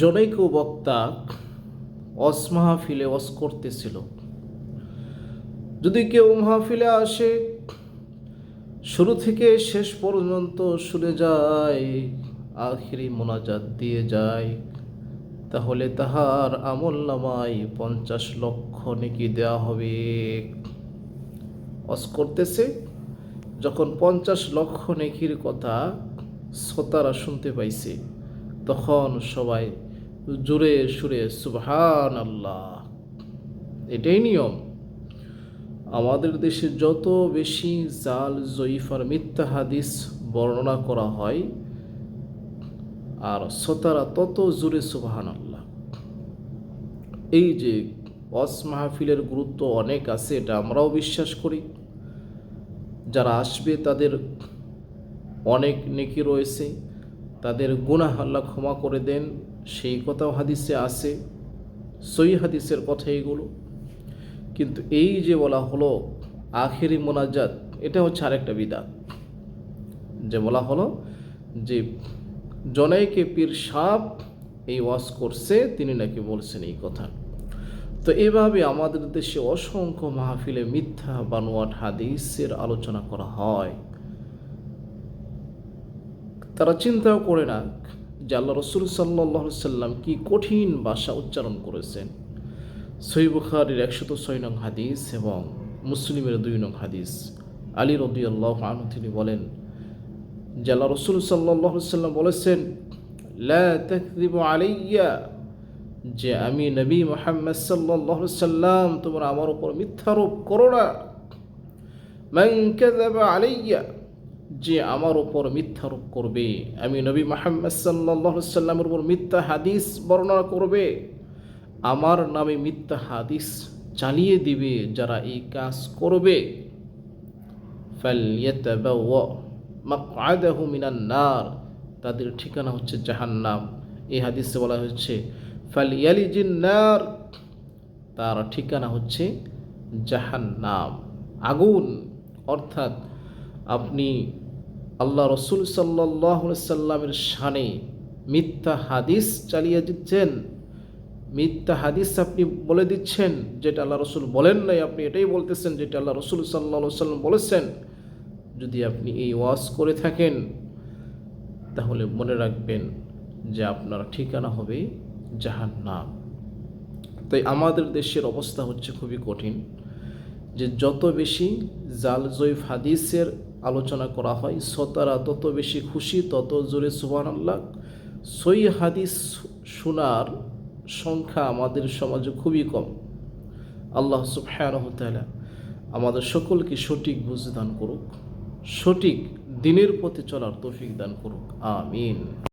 জনৈক বক্তা অস মাহফিলে অস করতেছিল। যদি কেউ মাহফিলে আসে, শুরু থেকে শেষ পর্যন্ত শুনে যায়, আখিরি মোনাজাত দিয়ে যায়, তাহলে তাহার আমল নামায় পঞ্চাশ লক্ষ নেকি দেওয়া হবে। অস করতেছে, যখন পঞ্চাশ লক্ষ নেকির কথা শ্রোতারা শুনতে পাইছে। তখন সবাই জুড়ে সুরে সুবহান আল্লাহ এটাই নিয়ম। আমাদের দেশে যত বেশি জাল জয়ীফার মিথ্যা হাদিস বর্ণনা করা হয়, আর শ্রোতারা তত জুড়ে সুবহান আল্লাহ এই যে অস মাহফিলের গুরুত্ব অনেক আছে, এটা আমরাও বিশ্বাস করি। যারা আসবে তাদের অনেক নেকি রয়েছে। তাদের গুনাহ আল্লাহ ক্ষমা করে দেন। সেই কথাও হাদিসে আছে সই হাদিসের কথা এগুলো। কিন্তু এই যে বলা হলো আখেরি মোনাজাত, এটা হচ্ছে আরেকটা বিদাত যে বলা হলো যে জনাইকে পীর সাপ এই ওয়াজ করছে, তিনি নাকি বলছেন এই কথা। তো এভাবে আমাদের দেশে অসংখ্য মাহফিলে মিথ্যা বানোয়াট হাদিসের আলোচনা করা হয়। তারা চিন্তাও করে না যে আল্লাহ রসুল সাল্লাহ সাল্লাম কি কঠিন ভাষা উচ্চারণ করেছেন। সই বুখারির একশত ছয় নং হাদিস এবং মুসলিমের দুই নং হাদিস। আলী রদি আল্লাহ আনু তিনি বলেন, যে আল্লাহ রসুল সাল্লাহ সাল্লাম বলেছেন, লা তাকদিব আলাইয়া যে আমি নবী মোহাম্মদ সাল্লাহ সাল্লাম, তোমরা আমার উপর মিথ্যারোপ করো না। আলাইয়া যে আমার ওপর মিথ্যারোপ করবে। আমি নবী মোহাম্মদ সাল্লাহ সাল্লামের উপর মিথ্যা হাদিস বর্ণনা করবে। আমার নামে মিথ্যা হাদিস চালিয়ে দিবে যারা এই কাজ করবে। নার। তাদের ঠিকানা হচ্ছে জাহান্নাম। এই হাদিসে বলা হচ্ছে নার, তার ঠিকানা হচ্ছে জাহান্নাম। আগুন, অর্থাৎ আপনি আল্লাহ রসুল সাল্লাহ সাল্লামের শানে মিথ্যা হাদিস চালিয়ে দিচ্ছেন। মিথ্যা হাদিস আপনি বলে দিচ্ছেন, যেটা আল্লাহ রসুল বলেন নাই, আপনি এটাই বলতেছেন, যেটা আল্লাহ রসুল সাল্লা সাল্লাম বলেছেন। যদি আপনি এই ওয়াজ করে থাকেন, তাহলে মনে রাখবেন যে আপনার ঠিকানা হবে জাহান্নাম। তাই আমাদের দেশের অবস্থা হচ্ছে খুবই কঠিন, যে যত বেশি জাল জৈফ হাদিসের আলোচনা করা হয়। শ্রোতারা তত বেশি খুশি, তত জোরে সুবান আল্লাহ সই হাদিস শোনার সংখ্যা আমাদের সমাজে খুবই কম। আল্লাহ সুবহানহতালা আমাদের সকলকে সঠিক বুঝ দান করুক, সঠিক দিনের পথে চলার তৌফিক দান করুক। আমিন।